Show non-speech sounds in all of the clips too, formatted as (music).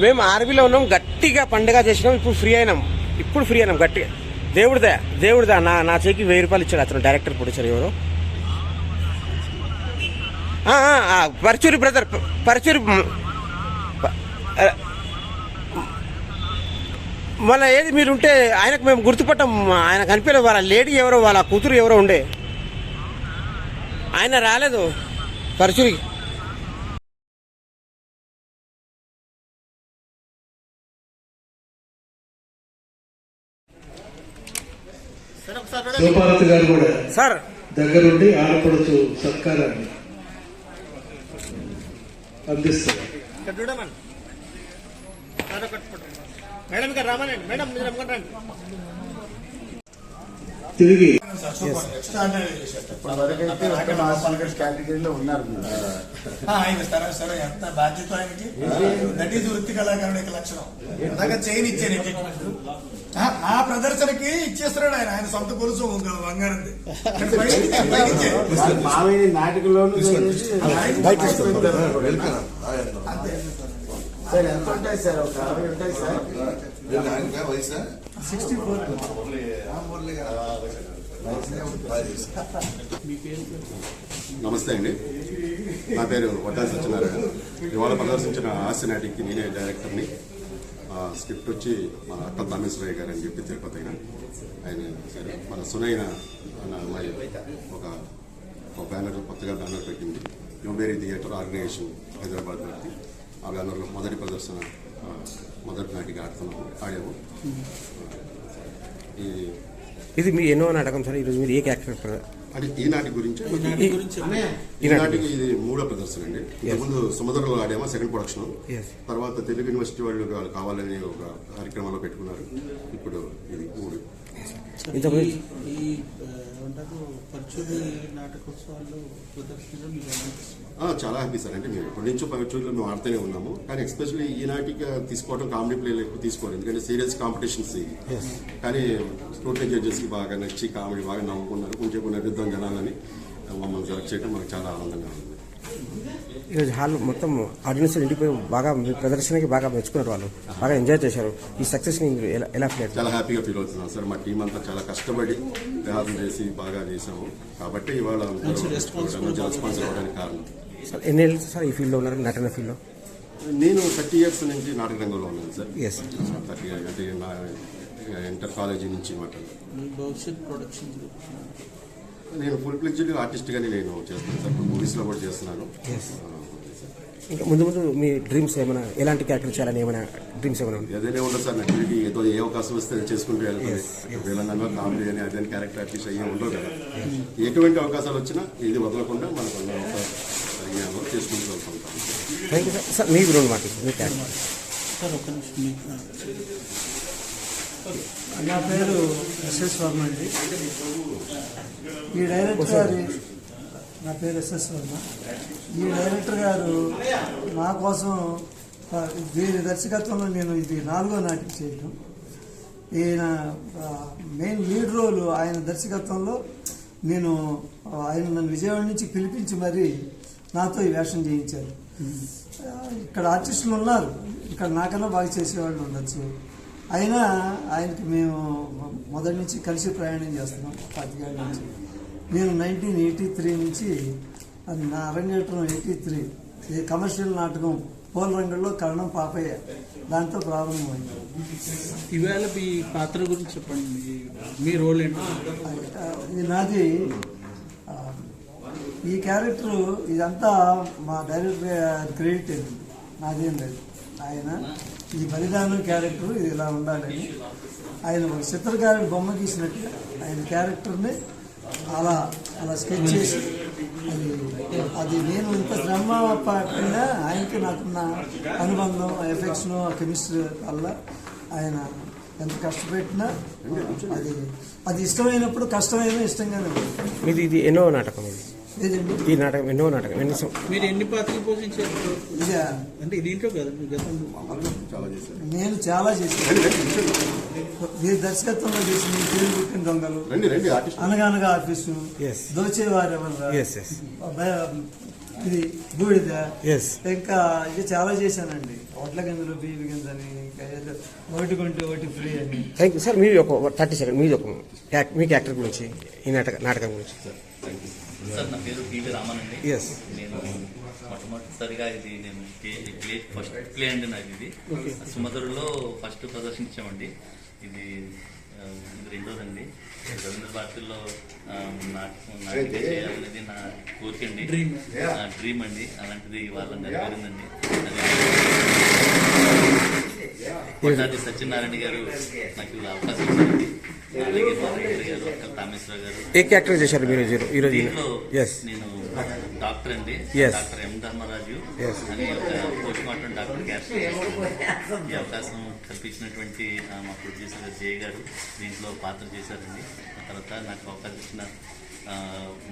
మేము ఆర్మీలో ఉన్నాం గట్టిగా పండుగ చేసినాం ఇప్పుడు ఫ్రీ అయినాం. ఇప్పుడు ఫ్రీ అయినాం గట్టిగా. దేవుడిదే దేవుడిదా నా నా చేతికి వెయ్యి రూపాయలు ఇచ్చాడు అతను డైరెక్టర్ ప్రొడ్యూసర్ ఎవరు? ఆ, పరచూరి బ్రదర్ పరిచూరి పరచూరి ఏది మీరు ఉంటే ఆయనకు మేము గుర్తుపట్టాం ఆయన కనిపించలేదు. వాళ్ళ లేడీ ఎవరో వాళ్ళ కూతురు ఎవరో ఉండే. ఆయన రాలేదు. పరచూరికి. శివపార్వతి గారు కూడా సార్. దగ్గరుండి ఆడపడుచు సత్కారాన్ని అందిస్తారు. మేడం గారు రామానండి మేడం మీరు రమ్మనండి తిరిగి కేటగిరీలో ఉన్నారు ఆయన సరే సరే ఎంత బాధ్యత ఆయనకి? దట్ ఈజ్ వృత్తి కళాకారుడి యొక్క లక్షణం. చైన్ ఇచ్చాను ఆ, ఆ ప్రదర్శనకి ఇచ్చేస్తున్నాడు ఆయన. ఆయన సొంత గొలుసు బంగారంది. మామయ్య నాటికలోను చేసి అంతే. సార్ ఎంత ఉంటాయి సార్? ఒక అరవై ఉంటాయి సార్? నమస్తే. అండి. నా పేరు వడ్డాలి సత్యనారాయణ. ఇవాళ ప్రదర్శించిన హాస్య నాటికి నేనే డైరెక్టర్ని. ఆ, స్క్రిప్ట్ వచ్చి మన అక్క తామేశ్వరయ్య గారు అని చెప్పి తిరుపతి ఆయన ఆయన సరే. మన సునైన అన్న అమ్మాయి ఒక ఒక బ్యానర్ కొత్తగా బ్యానర్ పెట్టింది. న్యూబేరీ థియేటర్ ఆర్గనైజేషన్ హైదరాబాద్ వ్యక్తి ఆ బ్యానర్లో మొదటి ప్రదర్శన మొదటి నాటికి ఆడుతున్నాము ఆడాము. ఈ ఇది మీ ఎన్నో నాటకం సార్? ఈరోజు మీరు ఏ క్యారెక్టర్ అంటే ఈనాటి గురించి? ఈనాటి ఈనాటికి ఇది మూడో ప్రదర్శన అండి. ఇంతకుముందు సముద్రంలో ఆడామా సెకండ్ ప్రొడక్షన్ Yes. తర్వాత తెలుగు యూనివర్సిటీ వాళ్ళు వాళ్ళు కావాలని ఒక కార్యక్రమంలో పెట్టుకున్నారు. ఇప్పుడు ఇది మూడు. ఈ చాలా హ్యాపీ సార్. అంటే మేము ఇప్పటి నుంచో పవిత్రులు మేము ఆడుతూనే ఉన్నాము. కానీ ఎస్పెషల్లీ ఈనాటికి తీసుకోవడం కామెడీ ప్లేలు ఎక్కువ తీసుకోవాలి ఎందుకంటే సీరియస్ కాంపిటీషన్స్ ఇవి. కానీ స్టూడెంట్ జడ్జెస్కి బాగా నచ్చి కామెడీ బాగా నవ్వుకున్నారు. కొంచెం కొన్ని అభివృద్ధం జనాలని మమ్మల్ని సెలెక్ట్ చేయడం మనకు చాలా ఆనందంగా ఉంది. ఈరోజు హాల్ మొత్తం ఆడియన్స్ ఇంటిపోయి బాగా మీ ప్రదర్శనకి బాగా మెచ్చుకున్నారు వాళ్ళు బాగా ఎంజాయ్ చేశారు ఈ సక్సెస్ని మీరు ఎలా ఎలా ఫీల్ చాలా హ్యాపీగా ఫీల్ అవుతున్నాం సార్ మా టీం అంతా చాలా కష్టపడి రిహార్సల్ చేసి బాగా చేసాము కాబట్టి ఇవాళ రెస్పాన్స్ ఇవ్వడానికి కారణం సార్ ఎన్ని ఏళ్ళు సార్ ఈ ఫీల్డ్లో ఉన్నారు నటన ఫీల్డ్లో నేను థర్టీ ఇయర్స్ నుంచి నాటక రంగంలో ఉన్నాను సార్ ఎస్ థర్టీ అంటే ఇంటర్ కాలేజీ నుంచి మాట మీ భవిష్యత్ ప్రొడక్షన్ నేను ఫుల్ ఫ్లెడ్జ్డ్ ఆర్టిస్ట్ గానే నేను చేస్తున్నాను సార్. మూవీస్లో కూడా చేస్తున్నాను. ఇంకా ముందు ముందు మీ డ్రీమ్స్ ఏమైనా ఎలాంటి క్యారెక్టర్ చేయాలని ఏమైనా డ్రీమ్స్ ఏమైనా ఉంది ఏదైనా ఉండదు సార్ నటుడికి ఏదో ఏ అవకాశం వస్తే చేసుకుంటూ వెళ్తుంది తెలంగాణ కామెడీ అని అదే క్యారెక్టర్ ఆర్టిస్ట్ అయ్యే ఉండవు కదా. ఎటువంటి అవకాశాలు వచ్చినా ఇది వదలకుండా మనకు అవకాశం చేసుకుంటూ వెళ్తుంటాం థ్యాంక్ యూ సార్ సార్ మీ రెండు మాట మీ క్యారెక్టర్ సార్ ఒక నిమిషం మీకు నా పేరు ఎస్ఎస్ వర్మ అండి. ఈ డైరెక్టర్ గారి నా పేరు ఎస్ఎస్ వర్మ. ఈ డైరెక్టర్ గారు నా కోసం వీరి దర్శకత్వంలో నేను ఇది నాలుగో నాటికి చేయటం. ఈయన మెయిన్ లీడ్ రోల్ ఆయన దర్శకత్వంలో నేను ఆయన నన్ను విజయవాడ నుంచి పిలిపించి మరి నాతో ఈ వేషం చేయించారు. ఇక్కడ ఆర్టిస్టులు ఉన్నారు. ఇక్కడ నాకన్నా బాగా చేసేవాళ్ళు ఉండొచ్చు. అయినా ఆయనకి మేము మొదటి నుంచి కలిసి ప్రయాణం చేస్తున్నాం పాతికేళ్ళ నుంచి. నేను నైన్టీన్ ఎయిటీ త్రీ నుంచి అది నా అరంగేట్రం ఎయిటీ త్రీ ఇది కమర్షియల్ నాటకం పోల రంగంలో కరణం పాపయ్య. దాంతో ప్రారంభమైంది. ఈవేళ మీ పాత్ర గురించి చెప్పండి. మీ- రోల్ ఏంటి? నాది ఈ క్యారెక్టర్ ఇదంతా మా డైరెక్టర్ క్రెడిట్ నాదేం లేదు. ఆయన ఈ బలిదానం క్యారెక్టర్ ఇది ఇలా ఉండాలని ఆయన ఒక చిత్రకారుడు బొమ్మ గీసినట్టుగా ఆయన క్యారెక్టర్ని అలా అలా స్కెచ్ చేసి అది అది నేను ఇంత శ్రమ పడినా ఆయనకి నాకున్న అనుబంధం ఆ ఎఫెక్షన్ కెమిస్ట్రీ వల్ల ఆయన ఎంత కష్టపెట్టినా అది అది ఇష్టమైనప్పుడు కష్టమైన ఇష్టంగానే ఉంటుంది. ఇది ఎన్నో నాటకం ఇది? ఈ నాటకం ఎన్నో నాటకం ఎన్ని సం- మీరు ఎన్ని పాత్రలు పోషించారు? అంటే దీంట్లో కదా మీ గతంలో? చాలా చేశారు. నేను చాలా చేశాను. వీరి దర్శకత్వంలో చేసిన పేరు పుట్టిన దొంగలు? రండి రండి ఆర్టిస్ట్. అనగానగా ఆఫీసు Yes. దోచేవారు ఎవరు Yes, yes. ఇది బూడిద. ఎస్ ఇంకా ఇది చాలా చేశానండి. ఒట్ల గింజలు బీపి గింజని ఇంకా ఏదో ఒకటి కొంటే ఒకటి ఫ్రీ అని. థ్యాంక్ యూ సార్ మీది ఒక థర్టీ సెకండ్ మీది ఒక మీ క్యారెక్టర్ గురించి ఈ నాటక నాటకం గురించి. సార్ నా పేరు పివి రామన్ అండి. నేను మొట్టమొదటిసారిగా ఇది నేను ప్లే- ఫస్ట్ ప్లే అండి నాకు ఇది. సుమధురలో ఫస్ట్ ప్రదర్శించామండి. ఇది ఇది రెండోదండి. రవీంద్ర భారతిలో ఆ, నాటకం నాటకం చేయాలనేది నా కోరిక అండి. డ్రీమ్ అండి. అలాంటిది వాళ్ళ నెరవేరిందండి కొట్టాది సత్యనారాయణ గారు నాకు అవకాశం ఇచ్చారండి. అలాగే మా రైటర్ గారు అక్క కామేశ్వర గారు ఏ క్యారెక్టర్ చేశారు మీరు ఈరోజు ఈరోజు నేను డాక్టర్ అండి. Doctor M Dharmaraju. అని ఒక పోస్ట్ మార్టం డాక్టర్. ఈ అవకాశం కల్పించినటువంటి మా ప్రొడ్యూసర్ జయ గారు దీంట్లో పాత్ర చేశారండి తర్వాత నాకు అవకాశం ఇచ్చిన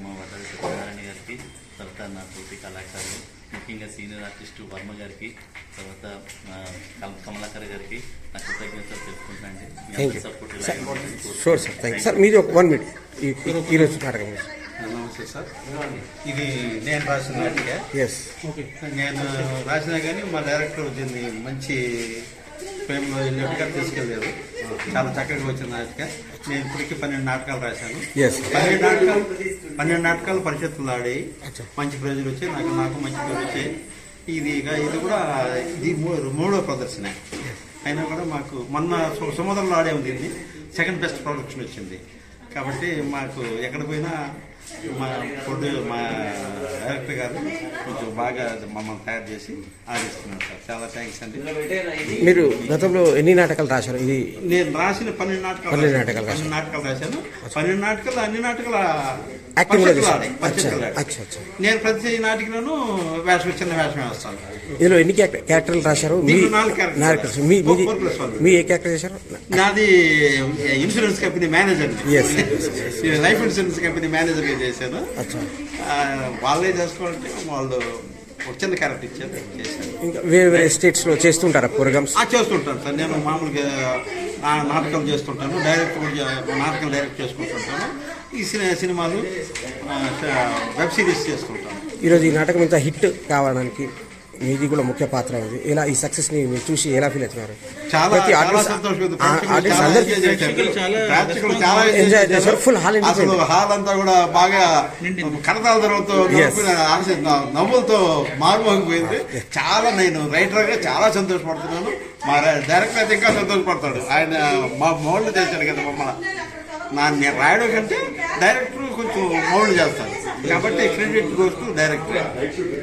మా వడ్డారి సత్యనారాయణ గారికి తర్వాత నా తోటి కళాకారులు ముఖ్యంగా సీనియర్ ఆర్టిస్టు వర్మ గారికి తర్వాత కమలాకర్ గారికి నా కృతజ్ఞతలు sure sir thank you sir మీది ఒక వన్ మినిట్ ఈరోజు నాటకం గురించి నమస్తే సార్ ఇది నేను రాసిన నాటిక ఎస్ నేను రాసినా కానీ మా డైరెక్టర్ దీన్ని మంచి ఫ్రేమ్లో వెళ్ళేట్టుగా తీసుకెళ్ళారు. చాలా చక్కగా వచ్చిన నాటిక నేను ఇప్పటికీ పన్నెండు నాటకాలు రాశాను. Yes. పన్నెండు నాటకాలు పన్నెండు నాటకాలు పరిషత్తులు ఆడాయి. మంచి ప్రజలు వచ్చాయి. నాకు నాకు మంచి పేరు వచ్చాయి. ఇది ఇది కూడా ఇది మూడవ మూడో ప్రదర్శన. అయినా కూడా మాకు మొన్న సు- ఆడే ఉంది సెకండ్ బెస్ట్ ప్రొడక్షన్ వచ్చింది. కాబట్టి మాకు ఎక్కడ పోయినా మా ఫుడ్ మా డైరెక్టర్ గారు కొంచెం బాగా మమ్మల్ని తయారు చేసి ఆడిస్తున్నారు సార్. చాలా థ్యాంక్స్ అండి. మీరు గతంలో ఎన్ని నాటకాలు రాశారు? ఇది నేను రాసిన పన్నెండు నాటకాలు పన్నెండు. నాటకాలు పన్నెండు నాటకాలు రాశాను. పన్నెండు నాటకాలు అన్ని నాటకాలు నేను ప్రతి నాటికలోనూ వేషం చిన్న వేషమే వస్తాను. ఇందులో ఎన్ని క్యారెక్టర్- క్యారెక్టర్లు రాశారు? మీ ఏ క్యారెక్టర్ చేశారు? నాది insurance company manager. (laughs) Life insurance company manager గా చేశాను వాళ్ళే చేసుకోవాలంటే వాళ్ళు ఒక చిన్న క్యారెక్టర్ ఇచ్చారు చేశాను ఇంకా వేరే వేరే స్టేట్స్లో చేస్తుంటారా ప్రోగ్రామ్స్ చేస్తుంటాను సార్. నేను మామూలుగా నాటకాలు చేస్తుంటాను డైరెక్ట్ కూడా నాటకాలు డైరెక్ట్ చేసుకుంటుంటాను. ఈ సినిమా సినిమాలు వెబ్ సిరీస్ చేసుకుంటాను ఈరోజు ఈ నాటకం ఇంత హిట్ కావడానికి మీది కూడా ముఖ్య పాత్ర ఉంది ఇలా ఈ సక్సెస్ని మీరు చూసి ఎలా ఫీల్ అవుతున్నారు చాలా ప్రతి చాలా audience- సంతోషంగా ఉంది. ఆ- ప్రేక్షకులు audience చాలా అందరికీ ఎంజాయ్ చేశారు. ప్రేక్షకులు చాలా ఎంజాయ్ ఎంజాయ్ చేశారు. చేశారు. Full hall అసలు. హాల్ అంతా కూడా బాగా కరతాల ధరలతో Yes. నవ్వులతో మారుమోగిపోయింది చాలా నేను రైటర్గా చాలా సంతోషపడుతున్నాను మా డైరెక్టర్ అయితే ఇంకా సంతోషపడతాడు ఆయన మా మోల్డ్ చేశాడు కదా మమ్మల్ని నా నేను రాయడం కంటే డైరెక్టర్ కొంచెం మోల్డ్ చేస్తాడు కాబట్టి క్రెడిట్ డైరెక్టర్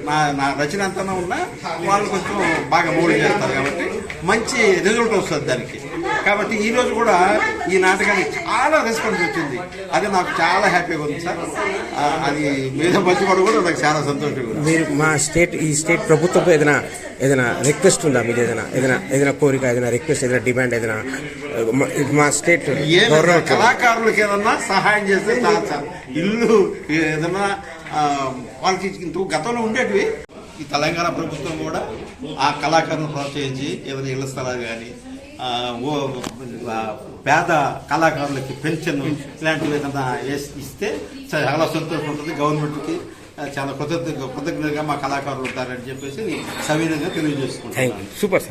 నా నా రచన అంతా ఉన్నా వాళ్ళు కొంచెం బాగా మోల్డ్ చేస్తారు కాబట్టి మంచి రిజల్ట్ వస్తుంది దానికి. కాబట్టి ఈ రోజు కూడా ఈ నాటకానికి చాలా రెస్పాన్స్ వచ్చింది. అది నాకు చాలా హ్యాపీగా ఉంది సార్. అది మీద పంచుకోవడం కూడా నాకు చాలా సంతోషంగా మీరు మా స్టేట్ ఈ స్టేట్ ప్రభుత్వంతో ఏదైనా ఏదైనా రిక్వెస్ట్ ఉందా మీది ఏదైనా? ఏదైనా ఏదైనా కోరిక ఏదైనా రిక్వెస్ట్ ఏదైనా డిమాండ్ ఏదైనా? మా- స్టేట్ కళాకారులకు ఏదన్నా సహాయం చేస్తే ఇల్లు ఏదన్నా వాళ్ళకి ఇంత గతంలో ఉండేటివి. ఈ తెలంగాణ ప్రభుత్వం కూడా ఆ కళాకారులను ప్రోత్సహించి ఏదైనా ఇళ్ళ స్థలాలు కానీ పేద కళాకారులకి పెన్షన్ ఇలాంటివి ఏదైనా వేసి- ఇస్తే చాలా సంతోషం ఉంటుంది. గవర్నమెంట్కి చాలా కృతజ్ఞ కృతజ్ఞతగా మా కళాకారులు ఉంటారని చెప్పేసి సవినయంగా తెలియజేసుకుంటాను సూపర్ సార్